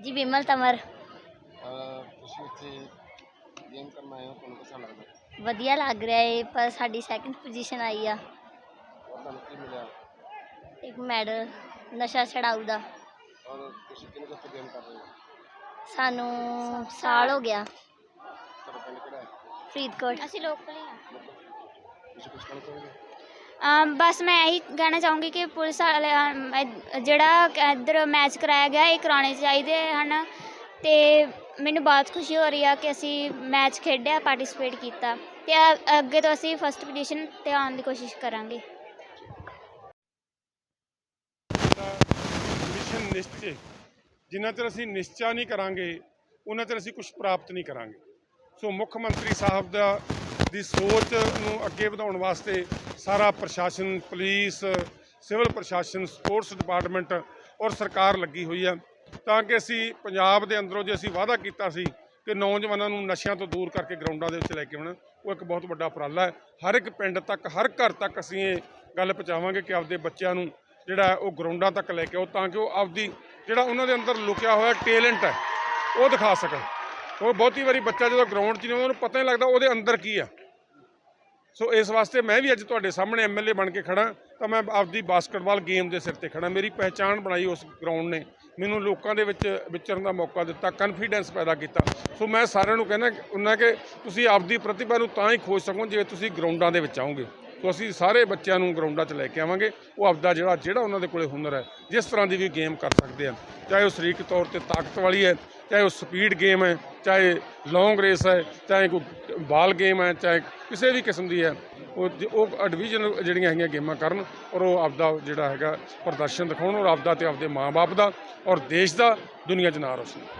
ਜੀ ਬਿਮਲ ਤਮਰ। ਅਹ ਤੁਸੀਂ ਇੱਥੇ ਗੇਮ ਕਰਨ ਆਏ ਹੋ ਤੁਹਾਨੂੰ ਕਿਸਾ ਲੱਗਦਾ? ਵਧੀਆ ਲੱਗ ਰਿਹਾ ਏ ਪਰ ਸਾਡੀ ਸੈਕੰਡ ਪੋਜੀਸ਼ਨ ਆਈ ਆ। ਔਰ ਤੁਹਾਨੂੰ ਕੀ ਮਿਲਿਆ? ਇੱਕ ਮੈਡਲ ਨਸ਼ਾ ਛਡਾਊ ਦਾ। ਔਰ ਤੁਸੀਂ ਕਿੰਨੇ ਕੁ ਗੇਮ ਕਰ ਰਹੇ ਹੋ? ਸਾਨੂੰ ਸਾਲ ਹੋ ਗਿਆ। ਤੁਹਾਡਾ ਪਿੰਡ ਕਿਹੜਾ ਹੈ? ਫਰੀਦਕੋਟ। ਅਸੀਂ ਲੋਕਲ ਹੀ ਤੁਸੀਂ ਕੁਝ ਕਹਿਣਾ ਚਾਹੋਗੇ? ਅਮ ਬਸ ਮੈਂ ਇਹੀ ਕਹਿਣਾ ਚਾਹੂੰਗੀ ਕਿ ਪੁਲਿਸ ਵਾਲਿਆਂ ਜਿਹੜਾ ਇੱਧਰ ਮੈਚ ਕਰਾਇਆ ਗਿਆ, ਇਹ ਕਰਾਉਣੇ ਚਾਹੀਦੇ ਹਨ। ਅਤੇ ਮੈਨੂੰ ਬਹੁਤ ਖੁਸ਼ੀ ਹੋ ਰਹੀ ਆ ਕਿ ਅਸੀਂ ਮੈਚ ਖੇਡਿਆ ਪਾਰਟਿਸਿਪੇਟ ਕੀਤਾ। ਅਤੇ ਅੱਗੇ ਤੋਂ ਅਸੀਂ ਫਸਟ ਪੋਜੀਸ਼ਨ ਤੇ ਆਉਣ ਦੀ ਕੋਸ਼ਿਸ਼ ਕਰਾਂਗੇ। ਦਾ ਮਿਸ਼ਨ ਨਿਸ਼ਚੇ ਜਿੰਨਾ ਚਿਰ ਅਸੀਂ ਨਿਸ਼ਚਾ ਨਹੀਂ ਕਰਾਂਗੇ, ਉਹਨਾਂ ਚਿਰ ਅਸੀਂ ਕੁਝ ਪ੍ਰਾਪਤ ਨਹੀਂ ਕਰਾਂਗੇ। ਸੋ ਮੁੱਖ ਮੰਤਰੀ ਸਾਹਿਬ ਦਾ ਦੀ ਸੋਚ ਨੂੰ ਅੱਗੇ ਵਧਾਉਣ ਵਾਸਤੇ ਸਾਰਾ ਪ੍ਰਸ਼ਾਸਨ, ਪੁਲਿਸ, ਸਿਵਲ ਪ੍ਰਸ਼ਾਸਨ, ਸਪੋਰਟਸ ਡਿਪਾਰਟਮੈਂਟ ਔਰ ਸਰਕਾਰ ਲੱਗੀ ਹੋਈ ਆ। ਤਾਂ ਕਿ ਅਸੀਂ ਪੰਜਾਬ ਦੇ ਅੰਦਰੋਂ ਜੇ ਅਸੀਂ ਵਾਅਦਾ ਕੀਤਾ ਸੀ ਕਿ ਨੌਜਵਾਨਾਂ ਨੂੰ ਨਸ਼ਿਆਂ ਤੋਂ ਦੂਰ ਕਰਕੇ ਗਰਾਊਂਡਾਂ ਦੇ ਵਿੱਚ ਲੈ ਕੇ ਆਉਣਾ, ਉਹ ਇੱਕ ਬਹੁਤ ਵੱਡਾ ਉਪਰਾਲਾ ਹੈ। ਹਰ ਇੱਕ ਪਿੰਡ ਤੱਕ, ਹਰ ਘਰ ਤੱਕ ਅਸੀਂ ਇਹ ਗੱਲ ਪਹੁੰਚਾਵਾਂਗੇ ਕਿ ਆਪਦੇ ਬੱਚਿਆਂ ਨੂੰ ਜਿਹੜਾ ਉਹ ਗਰਾਊਂਡਾਂ ਤੱਕ ਲੈ ਕੇ ਆਓ ਤਾਂ ਕਿ ਉਹ ਆਪਦੀ ਜਿਹੜਾ ਉਹਨਾਂ ਦੇ ਅੰਦਰ ਲੁਕਿਆ ਹੋਇਆ ਟੈਲੈਂਟ ਹੈ, ਉਹ ਦਿਖਾ ਸਕਣ। ਉਹ ਬਹੁਤੀ ਵਾਰੀ ਬੱਚਾ ਜਦੋਂ ਗਰਾਊਂਡ 'ਚ ਨਹੀਂ ਆਉਂਦਾ, ਉਹਨੂੰ ਪਤਾ ਨਹੀਂ ਲੱਗਦਾ ਉਹਦੇ ਅੰਦਰ ਕੀ ਆ। ਸੋ ਇਸ ਵਾਸਤੇ ਮੈਂ ਵੀ ਅੱਜ ਤੁਹਾਡੇ ਸਾਹਮਣੇ ਐਮਐਲਏ ਬਣ ਕੇ ਖੜਾ ਤਾਂ ਮੈਂ ਆਪਦੀ ਬਾਸਕਟਬਾਲ ਗੇਮ ਦੇ ਸਿਰ ਤੇ ਖੜਾ ਮੇਰੀ ਪਹਿਚਾਣ ਬਣਾਈ ਉਸ ਗਰਾਊਂਡ ਨੇ। ਮੈਨੂੰ ਲੋਕਾਂ ਦੇ ਵਿੱਚ ਵਿਚਰਨ ਦਾ ਮੌਕਾ ਦਿੱਤਾ ਕਨਫੀਡੈਂਸ ਪੈਦਾ ਕੀਤਾ। ਸੋ ਮੈਂ ਸਾਰਿਆਂ ਨੂੰ ਕਹਿੰਦਾ ਉਹਨਾਂ ਕਿ ਤੁਸੀਂ ਆਪਦੀ ਪ੍ਰਤਿਭਾ ਨੂੰ ਤਾਂ ਹੀ ਖੋਜ ਸਕੋ ਜੇ ਤੁਸੀਂ ਗਰਾਊਂਡਾਂ ਦੇ ਵਿੱਚ ਆਓਗੇ। ਸੋ ਅਸੀਂ ਸਾਰੇ ਬੱਚਿਆਂ ਨੂੰ ਗਰਾਊਂਡਾਂ 'ਚ ਲੈ ਕੇ ਆਵਾਂਗੇ। ਉਹ ਆਪਦਾ ਜਿਹੜਾ ਜਿਹੜਾ ਉਹਨਾਂ ਦੇ ਕੋਲੇ ਹੁਨਰ ਹੈ, ਜਿਸ ਤਰ੍ਹਾਂ ਦੀ ਵੀ ਗੇਮ ਕਰ ਸਕਦੇ ਆ। ਚਾਹੇ ਉਹ ਸਰੀਰਕ ਤੌਰ ਤੇ ਤਾਕਤ ਵਾਲੀ ਹੈ, ਚਾਹੇ ਉਹ ਸਪੀਡ ਗੇਮ ਹੈ ਚਾਹੇ ਲੌਂਗ ਰੇਸ ਹੈ, ਚਾਹੇ ਕੋਈ ਬਾਲ ਗੇਮ ਹੈ, ਚਾਹੇ ਕਿਸੇ ਵੀ ਕਿਸਮ ਦੀ ਹੈ, ਉਹ ਜ- ਉਹ ਡਿਵੀਜ਼ਨ ਜਿਹੜੀਆਂ ਹੈਗੀਆਂ ਗੇਮਾਂ ਕਰਨ ਔਰ ਉਹ ਆਪਦਾ ਜਿਹੜਾ ਹੈਗਾ ਪ੍ਰਦਰਸ਼ਨ ਦਿਖਾਉਣ ਔਰ ਆਪਦਾ ਤੇ ਆਪਦੇ ਮਾਪੇ ਦਾ ਔਰ ਦੇਸ਼ ਦਾ ਦੁਨੀਆ 'ਚ ਨਾਂ ਰੋਸ਼ਨ